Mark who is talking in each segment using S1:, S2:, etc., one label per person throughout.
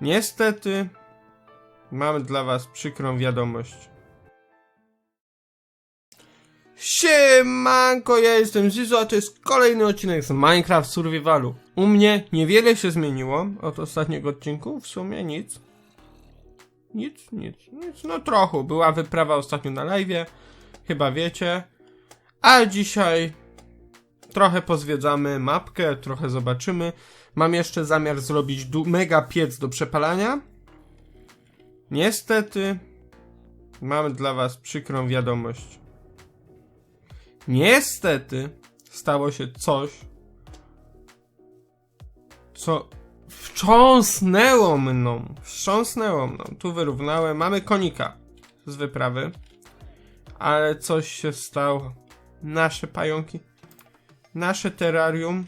S1: Niestety, mamy dla Was przykrą wiadomość. Siemanko, ja jestem Zizo, a to jest kolejny odcinek z Minecraft Survivalu. U mnie niewiele się zmieniło od ostatniego odcinku, w sumie nic. Nic, nic, nic, no trochę. Była wyprawa ostatnio na live, chyba wiecie. A dzisiaj trochę pozwiedzamy mapkę, trochę zobaczymy. Mam jeszcze zamiar zrobić mega piec do przepalania. Niestety, mamy dla Was przykrą wiadomość. Niestety, stało się coś, co wstrząsnęło mną. Wstrząsnęło mną. Tu wyrównałem. Mamy konika z wyprawy. Ale coś się stało. Nasze pająki. Nasze terrarium.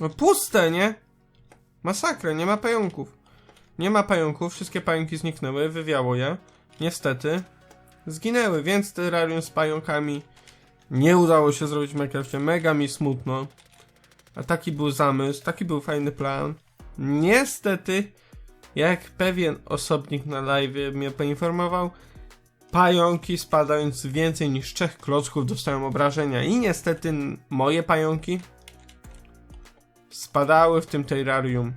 S1: No puste, nie? Masakra, nie ma pająków. Nie ma pająków, wszystkie pająki zniknęły, wywiało je. Niestety. Zginęły, więc terrarium z pająkami nie udało się zrobić w Minecrafcie. Mega mi smutno. A taki był zamysł, taki był fajny plan. Niestety, jak pewien osobnik na live mnie poinformował, pająki spadając więcej niż trzech klocków dostają obrażenia. I niestety moje pająki spadały w tym terrarium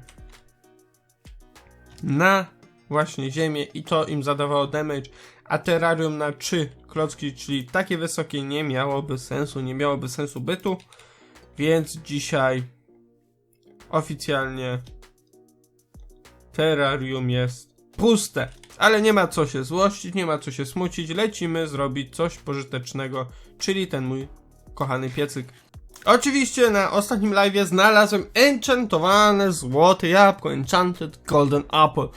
S1: na właśnie ziemię i to im zadawało damage, a terrarium na 3 klocki, czyli takie wysokie nie miałoby sensu, nie miałoby sensu bytu, więc dzisiaj oficjalnie terrarium jest puste. Ale nie ma co się złościć, nie ma co się smucić, lecimy zrobić coś pożytecznego, czyli ten mój kochany piecyk. Oczywiście na ostatnim live znalazłem enchantowane złote jabłko, enchanted golden apple.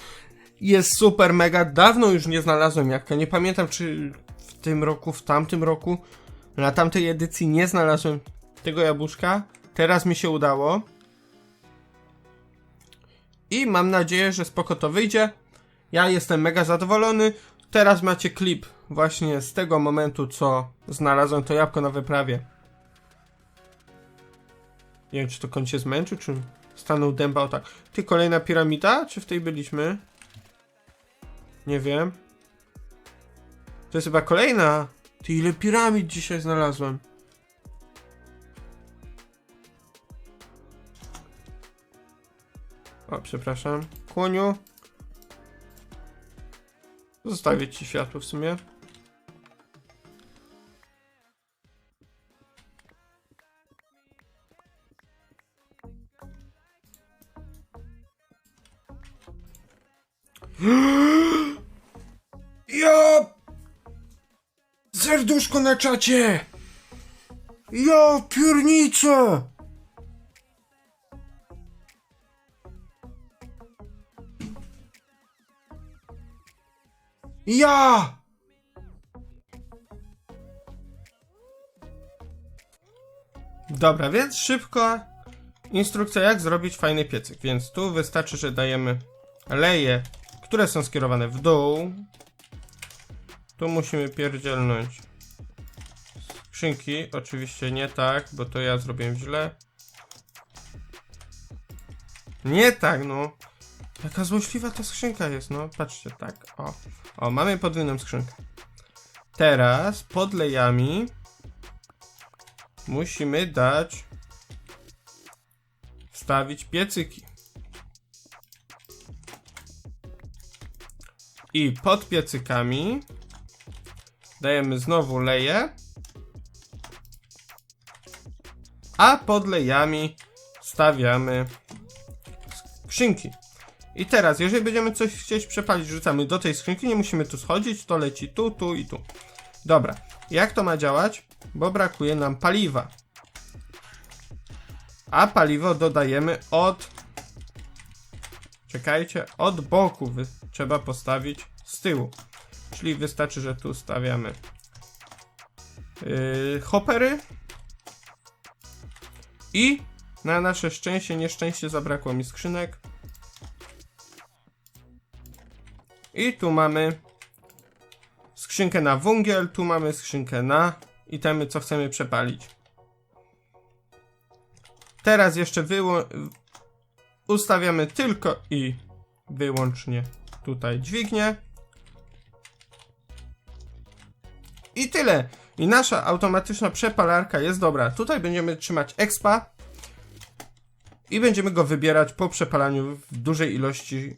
S1: Jest super mega, dawno już nie znalazłem jabłka, nie pamiętam czy w tym roku, w tamtym roku, na tamtej edycji nie znalazłem tego jabłuszka. Teraz mi się udało. I mam nadzieję, że spoko to wyjdzie. Ja jestem mega zadowolony. Teraz macie klip właśnie z tego momentu, co znalazłem to jabłko na wyprawie. Nie wiem, czy to koń się zmęczył, czy stanął dębał tak. Ty, kolejna piramida? Czy w tej byliśmy? Nie wiem. To jest chyba kolejna. Ty, ile piramid dzisiaj znalazłem? O, przepraszam. Kłoniu. Zostawię ci światło w sumie. Ja! Serduszko na czacie! Ja piórnicę! Ja! Dobra, więc szybko instrukcja jak zrobić fajny piecyk. Więc tu wystarczy, że dajemy leje, które są skierowane w dół. Tu musimy pierdzielnąć skrzynki. Oczywiście nie tak, bo to ja zrobiłem źle. Nie tak, no. Jaka złośliwa ta skrzynka jest, no. Patrzcie, tak. O, o mamy podwójną skrzynkę. Teraz pod lejami musimy dać wstawić piecyki. I pod piecykami dajemy znowu leje. A pod lejami stawiamy skrzynki. I teraz, jeżeli będziemy coś chcieć przepalić, rzucamy do tej skrzynki, nie musimy tu schodzić, to leci tu, tu i tu. Dobra, jak to ma działać? Bo brakuje nam paliwa. A paliwo dodajemy od... Czekajcie, od boku. Trzeba postawić z tyłu. Czyli wystarczy, że tu stawiamy yy, hoppery. I na nasze szczęście, nieszczęście zabrakło mi skrzynek. I tu mamy skrzynkę na węgiel, tu mamy skrzynkę na itemy, co chcemy przepalić. Teraz jeszcze ustawiamy tylko i wyłącznie tutaj dźwignię. I tyle. I nasza automatyczna przepalarka jest dobra. Tutaj będziemy trzymać expa i będziemy go wybierać po przepalaniu w dużej ilości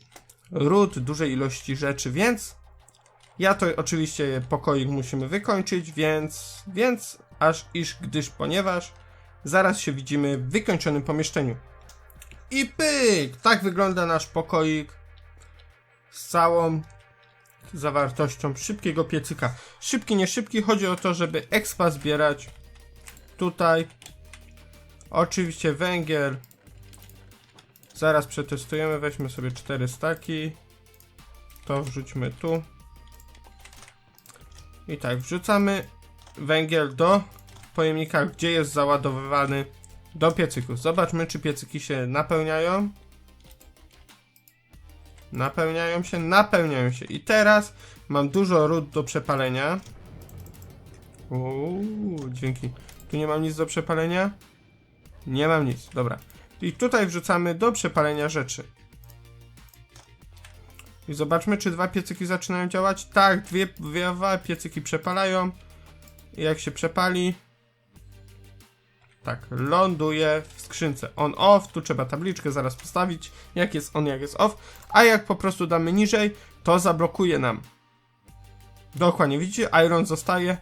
S1: ród, dużej ilości rzeczy, więc ja to oczywiście pokoik musimy wykończyć, więc, więc aż iż, gdyż, ponieważ zaraz się widzimy w wykończonym pomieszczeniu. I pyk! Tak wygląda nasz pokoik z całą zawartością szybkiego piecyka. Szybki, nie szybki, chodzi o to, żeby expa zbierać tutaj. Oczywiście węgiel. Zaraz przetestujemy, weźmy sobie 4 staki. To wrzućmy tu. I tak, wrzucamy węgiel do pojemnika, gdzie jest załadowywany do piecyków. Zobaczmy, czy piecyki się napełniają. Napełniają się, napełniają się. I teraz mam dużo ród do przepalenia. Uuu, dzięki. Tu nie mam nic do przepalenia? Nie mam nic, dobra. I tutaj wrzucamy do przepalenia rzeczy. I zobaczmy, czy dwa piecyki zaczynają działać. Tak, dwie, dwie piecyki przepalają. I jak się przepali, tak, ląduje w skrzynce on-off. Tu trzeba tabliczkę zaraz postawić, jak jest on, jak jest off. A jak po prostu damy niżej, to zablokuje nam. Dokładnie, widzicie, iron zostaje.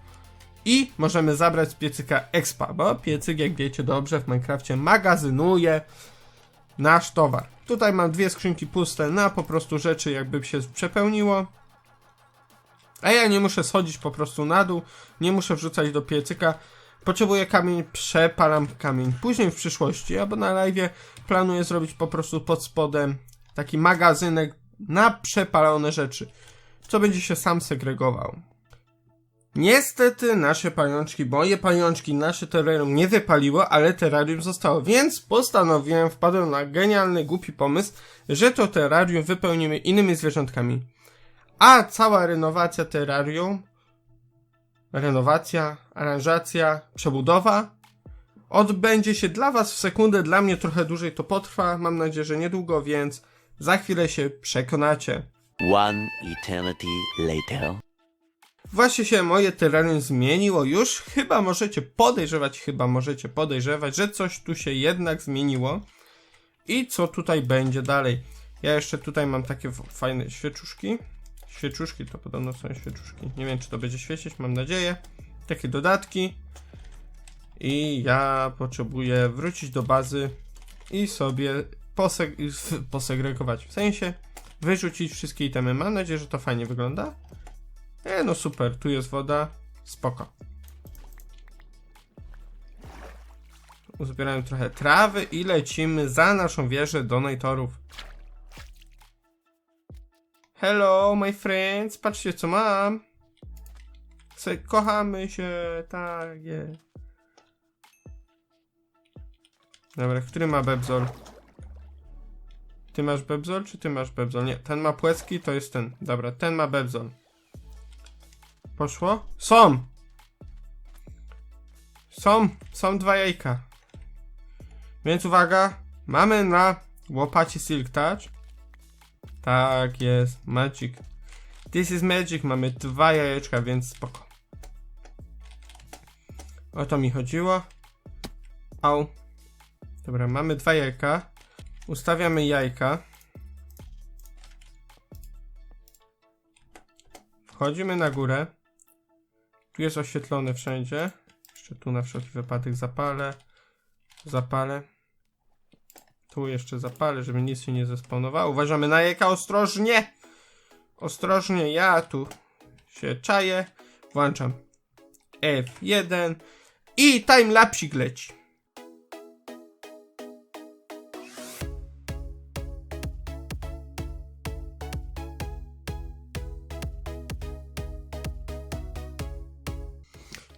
S1: I możemy zabrać z piecyka expa, bo piecyk, jak wiecie dobrze, w Minecrafcie magazynuje nasz towar. Tutaj mam dwie skrzynki puste na po prostu rzeczy, jakby się przepełniło. A ja nie muszę schodzić po prostu na dół, nie muszę wrzucać do piecyka. Potrzebuję kamień, przepalam kamień. Później w przyszłości, albo na live planuję zrobić po prostu pod spodem taki magazynek na przepalone rzeczy, co będzie się sam segregował. Niestety nasze pajączki, moje pajączki, nasze terrarium nie wypaliło, ale terrarium zostało, więc postanowiłem, wpadłem na genialny, głupi pomysł, że to terrarium wypełnimy innymi zwierzątkami. A cała renowacja terrarium, renowacja, aranżacja, przebudowa odbędzie się dla Was w sekundę, dla mnie trochę dłużej to potrwa, mam nadzieję, że niedługo, więc za chwilę się przekonacie.
S2: One eternity later.
S1: Właśnie się moje terrarium zmieniło już. Chyba możecie podejrzewać, chyba możecie podejrzewać, że coś tu się jednak zmieniło. I co tutaj będzie dalej? Ja jeszcze tutaj mam takie fajne świeczuszki. Świeczuszki to podobno są świeczuszki. Nie wiem, czy to będzie świecić, mam nadzieję. Takie dodatki. I ja potrzebuję wrócić do bazy i sobie poseg- posegregować. W sensie wyrzucić wszystkie itemy. Mam nadzieję, że to fajnie wygląda. E, no super, tu jest woda. Spoko. Uzbieramy trochę trawy i lecimy za naszą wieżę donatorów. Hello, my friends, patrzcie co mam. Se, kochamy się, tak jest. Dobra, który ma bebzol? Ty masz bebzol, czy ty masz bebzol? Nie, ten ma płetki, to jest ten. Dobra, ten ma bebzol. Poszło? Są! Są, są dwa jajka. Więc uwaga, mamy na łopacie Silk Touch. Tak jest, magic. This is magic, mamy dwa jajeczka, więc spoko. O to mi chodziło. Au. Dobra, mamy dwa jajka. Ustawiamy jajka. Wchodzimy na górę. Tu jest oświetlone wszędzie. Jeszcze tu na wszelki wypadek zapalę. Zapalę. Tu jeszcze zapalę, żeby nic się nie zespawnowało. Uważamy na jajka ostrożnie! Ostrożnie, ja tu się czaję. Włączam F1 i timelapsik leci.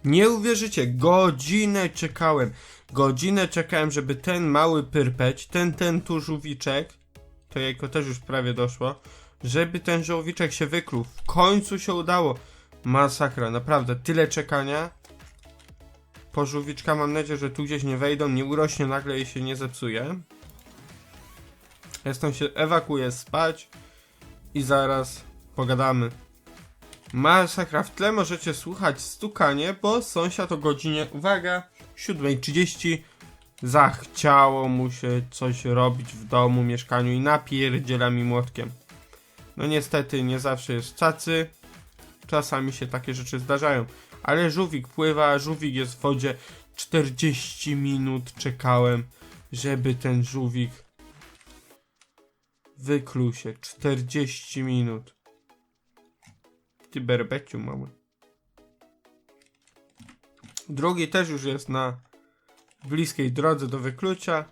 S1: Nie uwierzycie, godzinę czekałem. Godzinę czekałem, żeby ten mały pyrpeć, ten, ten tu żółwiczek, to jajko też już prawie doszło, żeby ten żółwiczek się wykluł. W końcu się udało. Masakra, naprawdę, tyle czekania. Po żółwiczka mam nadzieję, że tu gdzieś nie wejdą, nie urośnie nagle i się nie zepsuje. Ja stąd się ewakuuję spać i zaraz pogadamy. Masakra, w tle możecie słuchać stukanie, bo sąsiad o godzinie, uwaga, 7.30 zachciało mu się coś robić w domu, mieszkaniu i napierdziela mi młotkiem. No niestety nie zawsze jest cacy, czasami się takie rzeczy zdarzają, ale żółwik pływa, żółwik jest w wodzie, 40 minut czekałem, żeby ten żółwik wykluł się, 40 minut. Ty berbeciu mały. Drugi też już jest na bliskiej drodze do wyklucia.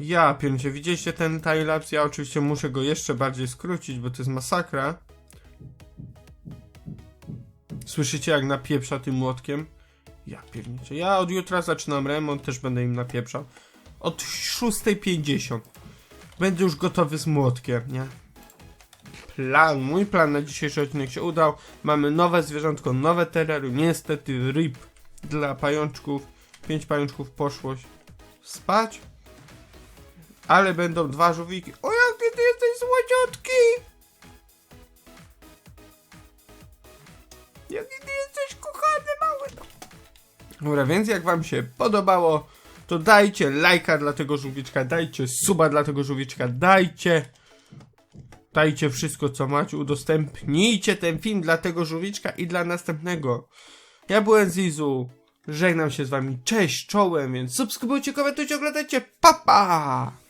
S1: Ja piernicie, widzieliście ten timelapse? Ja oczywiście muszę go jeszcze bardziej skrócić, bo to jest masakra. Słyszycie jak napieprza tym młotkiem? Ja piernicie. Ja od jutra zaczynam remont, też będę im napieprzał. Od 6.50 będę już gotowy z młotkiem, nie? Plan, mój plan na dzisiejszy odcinek się udał. Mamy nowe zwierzątko, nowe terrarium. Niestety RIP dla pajączków. Pięć pajączków poszło spać. Ale będą dwa żółwiki. O jaki ty jesteś słodziutki! Jaki ty jesteś kochany mały! Dobra, więc jak wam się podobało, to dajcie lajka dla tego żółwiczka, dajcie suba dla tego żółwiczka, dajcie dajcie wszystko co macie, udostępnijcie ten film dla tego żółwiczka i dla następnego. Ja byłem Zizu, żegnam się z wami, cześć, czołem, więc subskrybujcie, komentujcie, oglądajcie, papa! Pa!